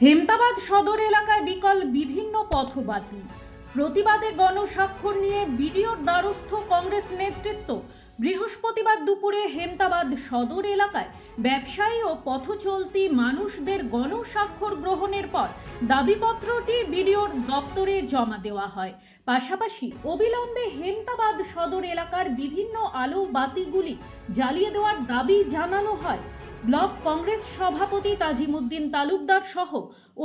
হেমতাবাদ সদর এলাকায় বিকল বিভিন্ন পথবাতি প্রতিবাদে গণস্বাক্ষর নিয়ে বিডিওর দ্বারস্থ কংগ্রেস নেতৃত্ব বৃহস্পতিবার দুপুরে হেমতাবাদ সদর এলাকায় ব্যবসায়ী ও পথচলতি মানুষদের গণস্বাক্ষর গ্রহণের পর দাবিপত্রটি বিডিওর দপ্তরে জমা দেওয়া হয়। পাশাপাশি অবিলম্বে হেমতাবাদ সদর এলাকার বিভিন্ন আলো বাতিগুলি জ্বালিয়ে দেওয়ার দাবি জানানো হয়। ব্লক কংগ্রেস সভাপতি তাজিমুদ্দিন তালুকদার সহ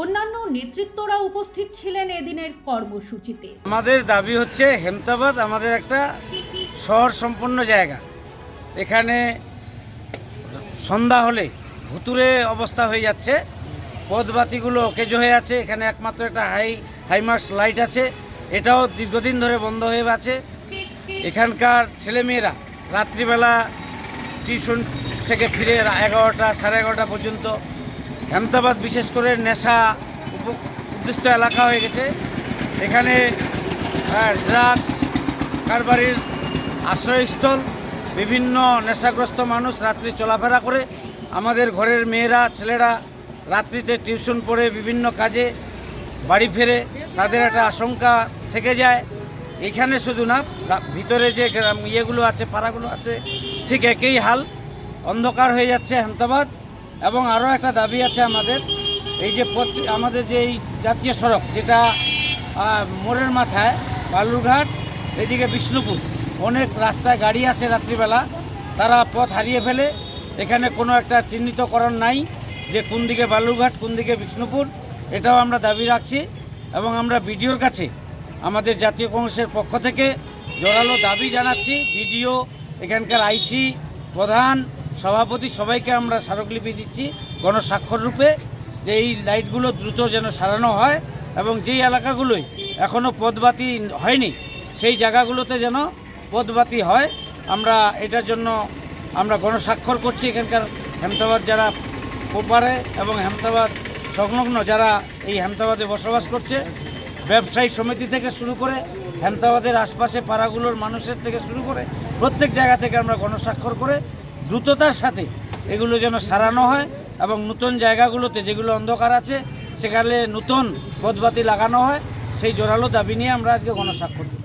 অন্যান্য নেতৃত্বরা উপস্থিত ছিলেন এদিনের কর্মসূচিতে। আমাদের দাবি হচ্ছে হেমতাবাদ আমাদের একটা শহর সম্পন্ন জায়গা। এখানে সন্ধ্যা হলে ভুতুরে অবস্থা হয়ে যাচ্ছে। পথবাতিগুলো অকেজো হয়ে আছে। এখানে একমাত্র একটা হাই, হাইমার্স লাইট আছে। এটাও দীর্ঘদিন ধরে বন্ধ হয়ে আছে। এখানকার ছেলেমেয়েরা রাত্রিবেলা টিউশন থেকে ফিরে এগারোটা, সাড়ে এগারোটা পর্যন্ত হেমতাবাদ বিশেষ করে নেশা উদ্দিষ্ট এলাকা হয়ে গেছে। এখানে ড্রাগস কারবারির আশ্রয়স্থল বিভিন্ন নেশাগ্রস্ত মানুষ রাত্রি চলাফেরা করে। আমাদের ঘরের মেয়েরা, ছেলেরা রাত্রিতে টিউশন পড়ে বিভিন্ন কাজে বাড়ি ফেরে, তাদের একটা আশঙ্কা থেকে যায়। এখানে শুধু না ভিতরে যে গ্রাম ইয়েগুলো আছে, পাড়াগুলো আছে, ঠিক একই হাল। অন্ধকার হয়ে যাচ্ছে হেমতাবাদ এবং আরও একটা দাবি আছে আমাদের, এই যে আমাদের যে এই জাতীয় সড়ক, যেটা মোড়ের মাথায় বালুরঘাট, এদিকে বিষ্ণুপুর। অনেক রাস্তায় গাড়ি আসে রাত্রিবেলা, তারা পথ হারিয়ে ফেলে। এখানে কোনো একটা চিহ্নিতকরণ নাই যে কোন দিকে বালুরঘাট, কোন দিকে বিষ্ণুপুর, এটাও আমরা দাবি রাখছি। এবং আমরা বিডিওর কাছে, আমাদের জাতীয় কংগ্রেসের পক্ষ থেকে জোরালো দাবি জানাচ্ছি। বিডিও, এখানকার আইসি প্রধান, সভাপতি সবাইকে আমরা স্মারকলিপি দিচ্ছি গণস্বাক্ষর রূপে যে এই লাইটগুলো দ্রুত যেন সারানো হয় এবং যেই এলাকাগুলোই এখনও পদবাতি হয়নি, সেই জায়গাগুলোতে যেন পদবাতি হয়। আমরা এটার জন্য আমরা গণস্বাক্ষর করছি এখানকার হেমতাবাদ যারা ওপারে এবং হেমতাবাদ সংলগ্ন যারা এই হেমতাবাদে বসবাস করছে, ব্যবসায়ী সমিতি থেকে শুরু করে হেমতাবাদের আশপাশে পাড়াগুলোর মানুষের থেকে শুরু করে প্রত্যেক জায়গা থেকে আমরা গণস্বাক্ষর করে দ্রুততার সাথে এগুলো যেন সারানো হয় এবং নতুন জায়গাগুলোতে যেগুলো অন্ধকার আছে, সেখানে নতুন পদবাতি লাগানো হয়, সেই জোরালো দাবি নিয়ে আমরা আজকে গণস্বাক্ষর করছি।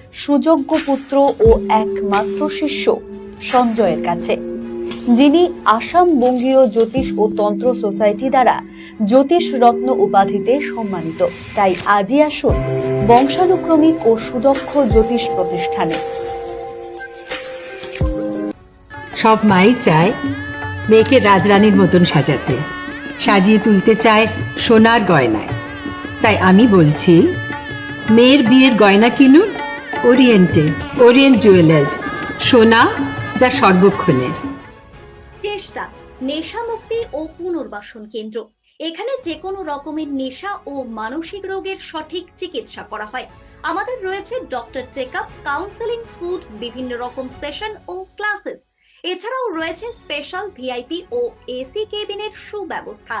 সুযোগ্য পুত্র ও একমাত্র শিষ্য সঞ্জয়ের কাছে, যিনি আসাম বঙ্গীয় জ্যোতিষ ও তন্ত্র সোসাইটি দ্বারা জ্যোতিষ রত্ন উপাধিতে সম্মানিত। তাই আজই আসুন বংশানুক্রমিক ও সুদক্ষ জ্যোতিষ প্রতিষ্ঠানে। সব মাই চায় মেয়েকে রাজরানীর মতন সাজাতে, সাজিয়ে তুলতে চায় সোনার গয়নায়। তাই আমি বলছি, মেয়ের বিয়ের গয়না কিনুন ওরিয়েন্টে ওরিয়েন্ট জুয়েলার্স সোনা যা সর্বক্ষণের। চেষ্টা নেশা মুক্তি ও পুনর্বাসন কেন্দ্র। এখানে যে কোনো রকমের নেশা ও মানসিক রোগের সঠিক চিকিৎসা করা হয়। আমাদের রয়েছে doctor check up counselling, food, বিভিন্ন রকম সেশন ও ক্লাসেস। এছাড়াও রয়েছে স্পেশাল ভিআইপি ও এসি কেবিনের সুব্যবস্থা।